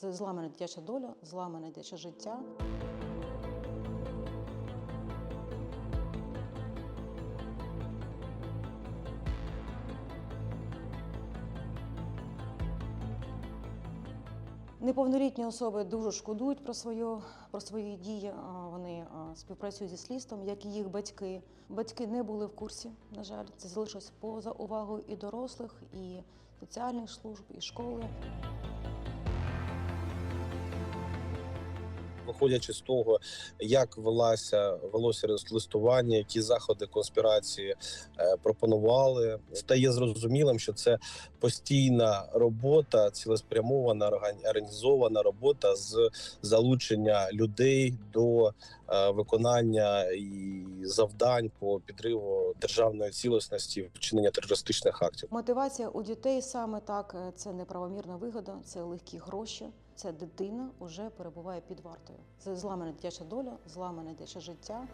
Це зламана дитяча доля, зламане дитяче життя. Неповнолітні особи дуже шкодують про свою про свої дії. Вони співпрацюють зі слідством, як і їх батьки. Батьки не були в курсі. На жаль, це залишилось поза увагою і дорослих, і соціальних служб, і школи. Виходячи з того, як велася велося листування, які заходи конспірації е, пропонували, стає зрозумілим, що це постійна робота, цілеспрямована організована робота з залучення людей до е, виконання і завдань по підриву державної цілісності, вчинення терористичних актів. Мотивація у дітей саме так: е, це неправомірна вигода, це легкі гроші. Це дитина вже перебуває під вартою. Це зламана дитяча доля, зламане дитяче життя.